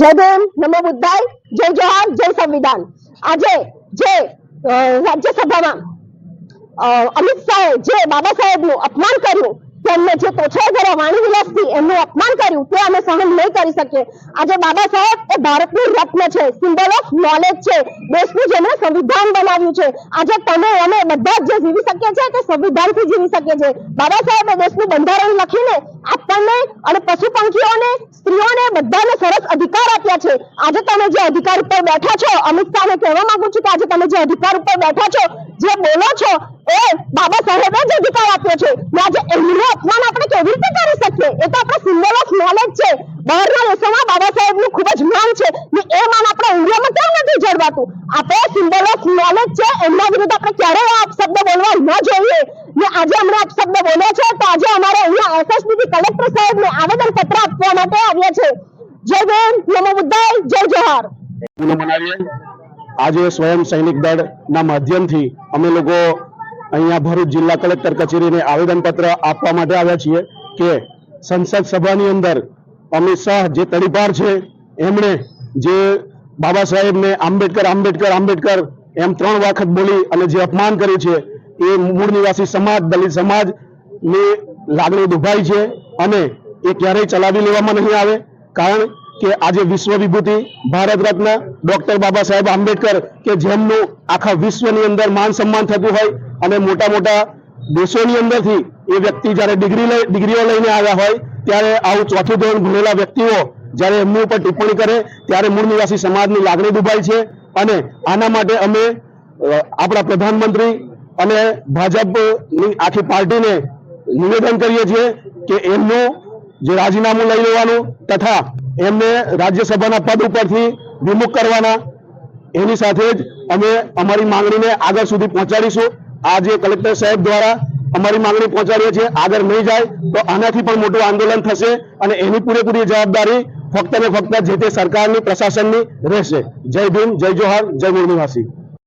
જય ભીમ, નમો બુદ્ધાય, જય જોહાર જય સંવિધાન. આજે જે રાજ્યસભામાં અમિત શાહે જે બાબા સાહેબનું અપમાન કર્યું તેમને જે તોછડા કર્યા વાણી વિલાસથી એમનું અપમાન કર્યું, તે અમે સહન નહીં કરી શકીએ. આજે બાબા સાહેબ એ ભારતનું રત્ન છે સિમ્બલ ઓફ નોલેજ છે. જેમણે સંવિધાન બનાવ્યું છે. આજે તમે અમે બધા જે જીવી શકીએ છીએ તે સંવિધાનથી જીવી શકીએ છીએ. બાબા સાહેબે દેશનું બંધારણ લખીને આપણને અને પશુ પંખીઓને સ્ત્રીઓને બધાને સરસ અધિકાર આપ્યા છે. આજે તમે જે અધિકાર ઉપર બેઠા છો, અમિત શાહને કહેવા માંગુ છું કે આજે તમે જે અધિકાર ઉપર બેઠા છો, જે બોલો છો, એ બાબા સાહેબે જ અધિકાર આપ્યો છે. આજે એમનું અપમાન આપણે કેવી રીતે કરી શકીએ એ તો આપણા સિમ્બલ ઓફ નોલેજ છે બહારના દેશોમાં બાબા સાહેબનું ખૂબ જ માન છે. ને એ માન આપણા ઇન્ડિયામાં કેમ નથી જળવાતું? આપણે સિમ્બલ ઓફ નોલેજ છે. એમના વિરુદ્ધ આપણે ક્યારેય આ શબ્દ બોલવા ન જોઈએ. ને આજે અમને આ શબ્દ બોલ્યા છે, તો આજે અમારે અહીંયા એસએસબી કલેક્ટર સાહેબને આવેદન પત્ર આપવા માટે આવ્યા છે. જય ભીમ, નમો બુદ્ધાય, જય જોહાર આજે સ્વયં સૈનિક દળ ના માધ્યમથી અમે લોકો અહીંયા ભરૂચ જિલ્લા કલેક્ટર કચેરીને આવેદનપત્ર આપવા માટે આવ્યા છીએ કે સંસદ સભાની અંદર અમિત શાહ જે તડીપાર છે એમણે જે બાબા સાહેબને આંબેડકર આંબેડકર આંબેડકર એમ ત્રણ વખત બોલી અને જે અપમાન કર્યું છે, એ મૂળ નિવાસી સમાજ, દલિત સમાજની લાગણી દુભાઈ છે અને એ ક્યારેય ચલાવી લેવામાં નહીં આવે. કારણ કે આજે વિશ્વ વિભૂતિ ભારત રત્ન, ડોક્ટર બાબા સાહેબ આંબેડકર કે જેમનું આખા વિશ્વની અંદર માન સન્માન થતું હોય અને મોટા મોટા દેશોની અંદરથી એ વ્યક્તિ જ્યારે ડિગ્રી લઈ, ડિગ્રીઓ લઈને આવ્યા હોય, ત્યારે આવું ચોથું ધોરણ ભણેલા વ્યક્તિઓ જ્યારે એમની ઉપર ટિપ્પણી કરે, ત્યારે મૂળ નિવાસી સમાજની લાગણી દુભાય છે અને આના માટે અમે આપણા પ્રધાનમંત્રી અને ભાજપની આખી પાર્ટીને નિવેદન કરીએ છીએ કે એમનું જે રાજીનામું લઈ લેવાનું તથા એમને રાજ્યસભાના પદ ઉપરથી વિમુખ કરવાના, એની સાથે જ અમે અમારી માંગણીને આગળ સુધી પહોંચાડીશું. આ જે કલેક્ટર સાહેબ દ્વારા અમારી માંગણી પહોંચાડીએ છીએ, આગળ નહીં જાય તો આનાથી પણ મોટું આંદોલન થશે અને એની પૂરેપૂરી જવાબદારી ફક્ત ને ફક્ત જે તે સરકારની, પ્રશાસનની રહેશે. જય ભીમ, જય જોહાર, જય મૂળ નિવાસી